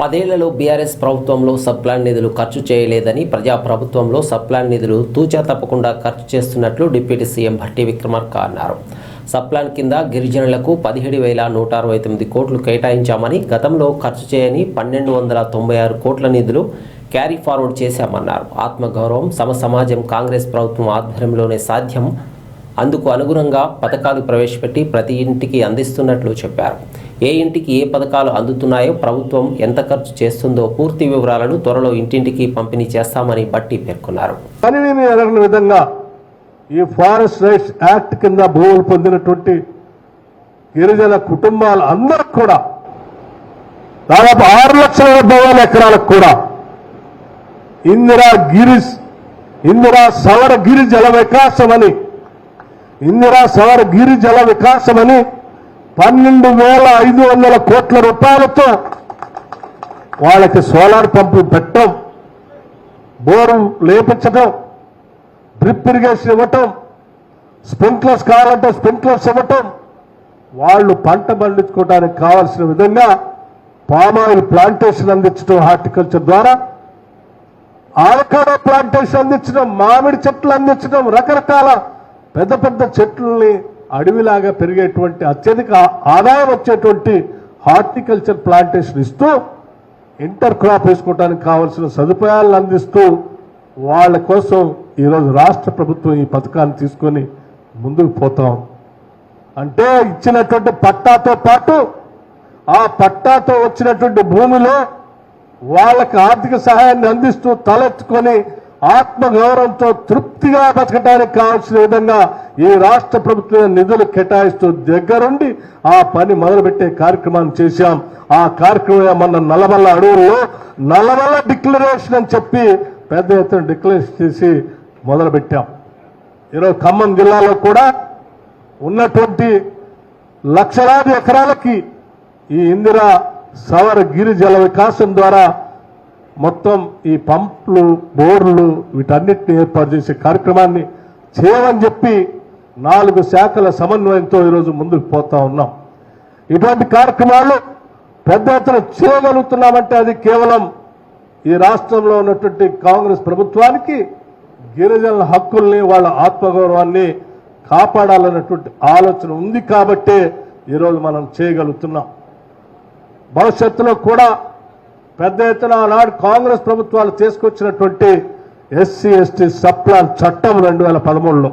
పదేళ్ళలో బీఆర్ఎస్ ప్రభుత్వంలో సబ్ప్లాన్ నిధులు ఖర్చు చేయలేదని ప్రజా ప్రభుత్వంలో సబ్ప్లాన్ నిధులు తూచా తప్పకుండా ఖర్చు చేస్తున్నట్లు డిప్యూటీ సీఎం భట్టి విక్రమార్క అన్నారు. సబ్ప్లాన్ కింద గిరిజనులకు పదిహేడు వేల నూట అరవై తొమ్మిది కోట్లు కేటాయించామని గతంలో ఖర్చు చేయని పన్నెండు వందల తొంభై ఆరు కోట్ల నిధులు క్యారీ ఫార్వర్డ్ చేశామన్నారు. ఆత్మగౌరవం సమ సమాజం కాంగ్రెస్ ప్రభుత్వం ఆధ్వర్యంలోనే సాధ్యం. అందుకు అనుగుణంగా పథకాలు ప్రవేశపెట్టి ప్రతి ఇంటికి అందిస్తున్నట్లు చెప్పారు. ఏ ఇంటికి ఏ పథకాలు అందుతున్నాయో ప్రభుత్వం ఎంత ఖర్చు చేస్తుందో పూర్తి వివరాలను త్వరలో ఇంటింటికి పంపిణీ చేస్తామని బట్టి పేర్కొన్నారు. కనివిని ఎరగని విధంగా ఈ ఫారెస్ట్ రైట్స్ యాక్ట్ కింద భూములు పొందినటువంటి గిరిజన కుటుంబాలు అందరికి కూడా దాదాపు ఆరు లక్షల డెబ్బై వేల ఎకరాలకు కూడా ఇందిరా గిరిజ్ ఇందిరా సవర గిరి జల అని ఇందిరా సవర గిరి జల వికాసమని పన్నెండు వేల ఐదు వందల కోట్ల రూపాయలతో వాళ్ళకి సోలార్ పంపు పెట్టడం బోరు లేపించడం డ్రిప్ ఇరిగేషన్ ఇవ్వటం స్ప్రింక్లర్స్ కావాలంటే స్ప్రింక్లర్స్ ఇవ్వటం వాళ్ళు పంట పండించుకోవడానికి కావాల్సిన విధంగా పామాయిల్ ప్లాంటేషన్ అందించడం హార్టికల్చర్ ద్వారా ఆవకాడో ప్లాంటేషన్ అందించడం మామిడి చెట్లు అందించడం రకరకాల పెద్ద పెద్ద చెట్లని అడవిలాగా పెరిగేటువంటి అత్యధిక ఆదాయం వచ్చేటువంటి హార్టికల్చర్ ప్లాంటేషన్ ఇస్తూ ఇంటర్ క్రాప్ వేసుకోవడానికి కావాల్సిన సదుపాయాలను అందిస్తూ వాళ్ళ కోసం ఈరోజు రాష్ట్ర ప్రభుత్వం ఈ పథకాన్ని తీసుకొని ముందుకు పోతాం. అంటే ఇచ్చినటువంటి పట్టాతో పాటు ఆ పట్టాతో వచ్చినటువంటి భూమిలో వాళ్ళకి ఆర్థిక సహాయాన్ని అందిస్తూ తలెత్తుకొని ఆత్మగౌరవంతో తృప్తిగా బతకడానికి కావాల్సిన విధంగా ఈ రాష్ట్ర ప్రభుత్వం నిధులు కేటాయిస్తూ దగ్గరుండి ఆ పని మొదలుపెట్టే కార్యక్రమాన్ని చేశాం. ఆ కార్యక్రమం మన నల్లమల్ల అడవుల్లో నల్లమల్ల డిక్లరేషన్ అని చెప్పి పెద్ద ఎత్తున డిక్లరేషన్ చేసి మొదలుపెట్టాం. ఈరోజు ఖమ్మం జిల్లాలో కూడా ఉన్నటువంటి లక్షలాది ఎకరాలకి ఈ ఇందిరా సవర గిరి జల వికాసం ద్వారా మొత్తం ఈ పంప్లు బోర్లు వీటన్నిటిని ఏర్పాటు చేసే కార్యక్రమాన్ని చేయమని చెప్పి నాలుగు శాఖల సమన్వయంతో ఈరోజు ముందుకు పోతా ఉన్నాం. ఇటువంటి కార్యక్రమాలు పెద్ద ఎత్తున చేయగలుగుతున్నామంటే అది కేవలం ఈ రాష్ట్రంలో ఉన్నటువంటి కాంగ్రెస్ ప్రభుత్వానికి గిరిజనుల హక్కుల్ని వాళ్ళ ఆత్మగౌరవాన్ని కాపాడాలన్నటువంటి ఆలోచన ఉంది కాబట్టే ఈరోజు మనం చేయగలుగుతున్నాం. భవిష్యత్తులో కూడా పెద్ద ఎత్తున ఆనాడు కాంగ్రెస్ ప్రభుత్వాలు తీసుకొచ్చినటువంటి ఎస్సీ ఎస్టీ సప్లాన్ చట్టం రెండు వేల పదమూడులో.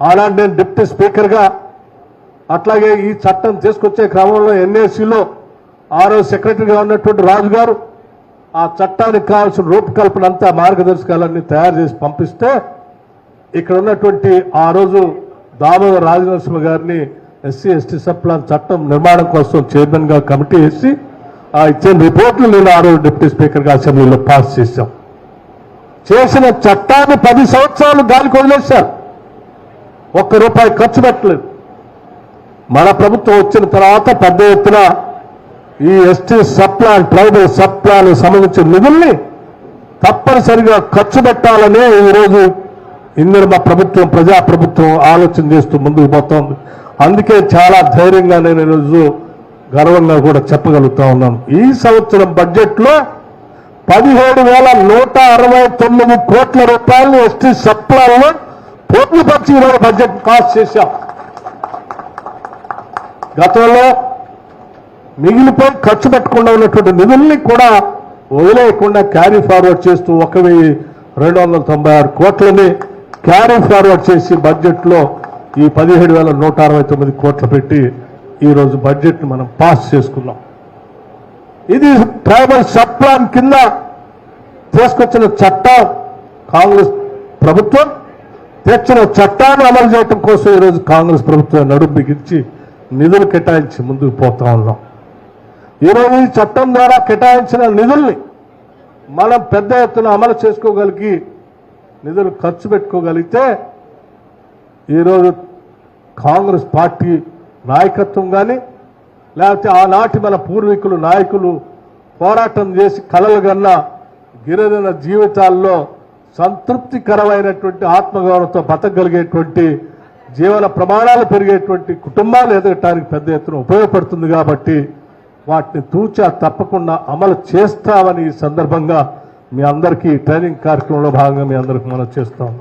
ఆనాడు నేను డిప్యూటీ స్పీకర్గా అట్లాగే ఈ చట్టం తీసుకొచ్చే క్రమంలో ఎన్ఏసీలో ఆరో సెక్రటరీగా ఉన్నటువంటి రాజు గారు ఆ చట్టానికి కావాల్సిన రూపకల్పన అంతా మార్గదర్శకాలన్నీ తయారు చేసి పంపిస్తే ఇక్కడ ఉన్నటువంటి ఆ రోజు దామోదర్ రాజనరసింహ గారిని ఎస్సీ ఎస్టీ సప్లాన్ చట్టం నిర్మాణం కోసం చైర్మన్గా కమిటీ వేసి ఇచ్చిన రిపోర్ట్లు నేను ఆ రోజు డిప్యూటీ స్పీకర్గా అసెంబ్లీలో పాస్ చేశాం. చేసిన చట్టాన్ని పది సంవత్సరాలు గాలికి వదిలేశారు. ఒక్క రూపాయి ఖర్చు పెట్టలేదు. మన ప్రభుత్వం వచ్చిన తర్వాత పెద్ద ఎత్తున ఈ ఎస్టీ సప్లాన్ ట్రైబల్ సప్లాన్ సంబంధించిన నిధుల్ని తప్పనిసరిగా ఖర్చు పెట్టాలనే ఈరోజు ఇందులో మా ప్రభుత్వం ప్రజా ప్రభుత్వం ఆలోచన చేస్తూ ముందుకు పోతోంది. అందుకే చాలా ధైర్యంగా నేను ఈరోజు గర్వంగా కూడా చెప్పగలుగుతా ఉన్నాను ఈ సంవత్సరం బడ్జెట్లో పదిహేడు వేల నూట అరవై తొమ్మిది కోట్ల రూపాయలు ఎస్టీ సప్లాన్లో పొందుపరిచి ఈరోజు బడ్జెట్ పాస్ చేశాం. గతంలో మిగిలిపోయి ఖర్చు పెట్టకుండా ఉన్నటువంటి నిధుల్ని కూడా వదిలేయకుండా క్యారీ ఫార్వర్డ్ చేస్తూ ఒక వెయ్యి రెండు వందల తొంభై ఆరు కోట్లని క్యారీ ఫార్వర్డ్ చేసి బడ్జెట్లో ఈ పదిహేడు వేల నూట అరవై తొమ్మిది కోట్లు పెట్టి ఈరోజు బడ్జెట్ను మనం పాస్ చేసుకున్నాం. ఇది ట్రైబల్ సప్లాన్ కింద తీసుకొచ్చిన చట్టం. కాంగ్రెస్ ప్రభుత్వం తెచ్చిన చట్టాన్ని అమలు చేయడం కోసం ఈరోజు కాంగ్రెస్ ప్రభుత్వం నడుము బిగించి నిధులు కేటాయించి ముందుకు పోతా ఉన్నాం. ఈరోజు ఈ చట్టం ద్వారా కేటాయించిన నిధుల్ని మనం పెద్ద ఎత్తున అమలు చేసుకోగలిగి నిధులు ఖర్చు పెట్టుకోగలిగితే ఈరోజు కాంగ్రెస్ పార్టీ నాయకత్వం కానీ లేకపోతే ఆనాటి మన పూర్వీకులు నాయకులు పోరాటం చేసి కలలు కన్న గిరిజన జీవితాల్లో సంతృప్తికరమైనటువంటి ఆత్మగౌరవంతో బతకగలిగేటువంటి జీవన ప్రమాణాలు పెరిగేటువంటి కుటుంబాలు ఎదగటానికి పెద్ద ఎత్తున ఉపయోగపడుతుంది కాబట్టి వాటిని తూచా తప్పకుండా అమలు చేస్తామని ఈ సందర్భంగా మీ అందరికీ ట్రైనింగ్ కార్యక్రమంలో భాగంగా మీ అందరికి మనం చేస్తా ఉన్నాం.